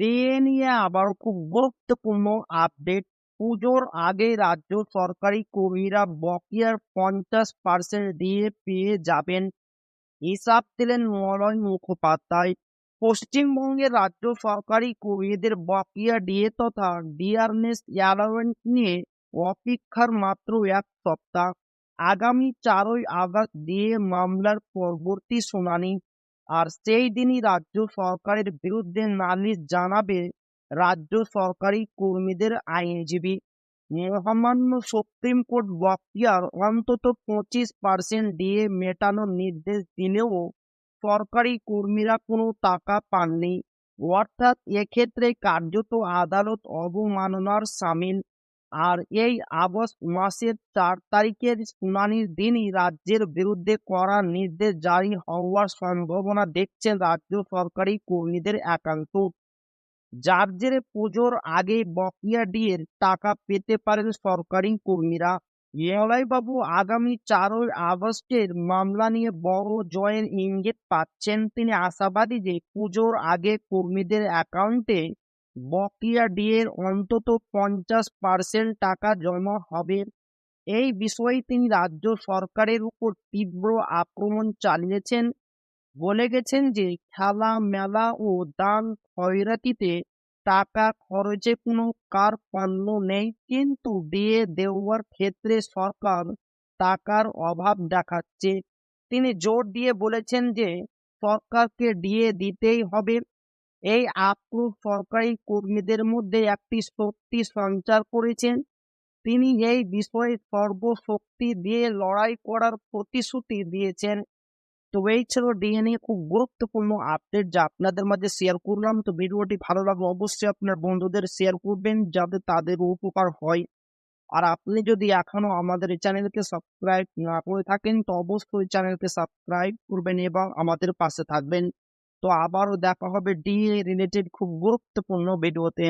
DA নিয়ে আবার খুব গুরুত্বপূর্ণ আপডেট পুজোর আগে রাজ্য সরকারি কর্মীরা বকেয়ার পঞ্চাশ পার্সেন্ট ডিএ পেয়ে যাবেন। হিসাব দিলেন মলয় মুখোপাধ্যায়। পশ্চিমবঙ্গের রাজ্য সরকারি কর্মীদের বকেয়া ডিএ তথা ডিয়ারনেস অ্যালাওয়েন্স নিয়ে অপেক্ষার মাত্র এক সপ্তাহ। আগামী চারই আগস্ট ডিএ মামলার পরবর্তী শুনানি। আর সেই দিনই রাজ্য সরকারের বিরুদ্ধে নালিশ জানাবে রাজ্য সরকারি কর্মীদের আইনজীবী। মহামান্য সুপ্রিম কোর্ট বকেয়ার অন্তত পঁচিশ পার্সেন্ট দিয়ে মেটানোর নির্দেশ দিলেও সরকারি কর্মীরা কোনো টাকা পাননি। অর্থাৎ এক্ষেত্রে কার্যত আদালত অবমাননার সামিল আর এই আগস্ট মাসের চার তারিখের শুনানির দিনই রাজ্যের বিরুদ্ধে কড়া নির্দেশ জারি হওয়ার সম্ভাবনা দেখছেন রাজ্য সরকারি কর্মীদের একাংশ। যার জেরে পুজোর আগে বকেয়া ডিএর টাকা পেতে পারেন সরকারি কর্মীরা। বাবু আগামী চারই আগস্টের মামলা নিয়ে বড় জয়ের ইঙ্গিত পাচ্ছেন। তিনি আশাবাদী যে পুজোর আগে কর্মীদের অ্যাকাউন্টে বকেয়া ডিয়ের অন্তত পঞ্চাশ পার্সেন্ট টাকা জমা হবে। এই বিষয়ে তিনি রাজ্য সরকারের উপর তীব্র আক্রমণ চালিয়েছেন। বলে গেছেন যে খেলা মেলা ও দান খয়রাতিতে টাকা খরচে কোনো কার পণ্য নেই, কিন্তু দিয়ে দেওয়ার ক্ষেত্রে সরকার টাকার অভাব দেখাচ্ছে। তিনি জোর দিয়ে বলেছেন যে, সরকারকে দিয়ে দিতেই হবে। এই আক্রোশ সরকারি কর্মীদের মধ্যে একটি শক্তি সঞ্চার করেছেন। তিনি এই বিষয়ে সর্বশক্তি দিয়ে লড়াই করার প্রতিশ্রুতি দিয়েছেন। তো এই ছিল ডিএনএ, খুব গুরুত্বপূর্ণ আপডেট যা আপনাদের মাঝে শেয়ার করলাম। তো ভিডিওটি ভালো লাগলে অবশ্যই আপনার বন্ধুদের শেয়ার করবেন যাতে তাদের উপকার হয়। আর আপনি যদি এখনও আমাদের চ্যানেলকে সাবস্ক্রাইব না করে থাকেন, তো অবশ্যই চ্যানেলকে সাবস্ক্রাইব করবেন এবং আমাদের পাশে থাকবেন। তো আবারও দেখা হবে ডিএ রিলেটেড খুব গুরুত্বপূর্ণ ভিডিওতে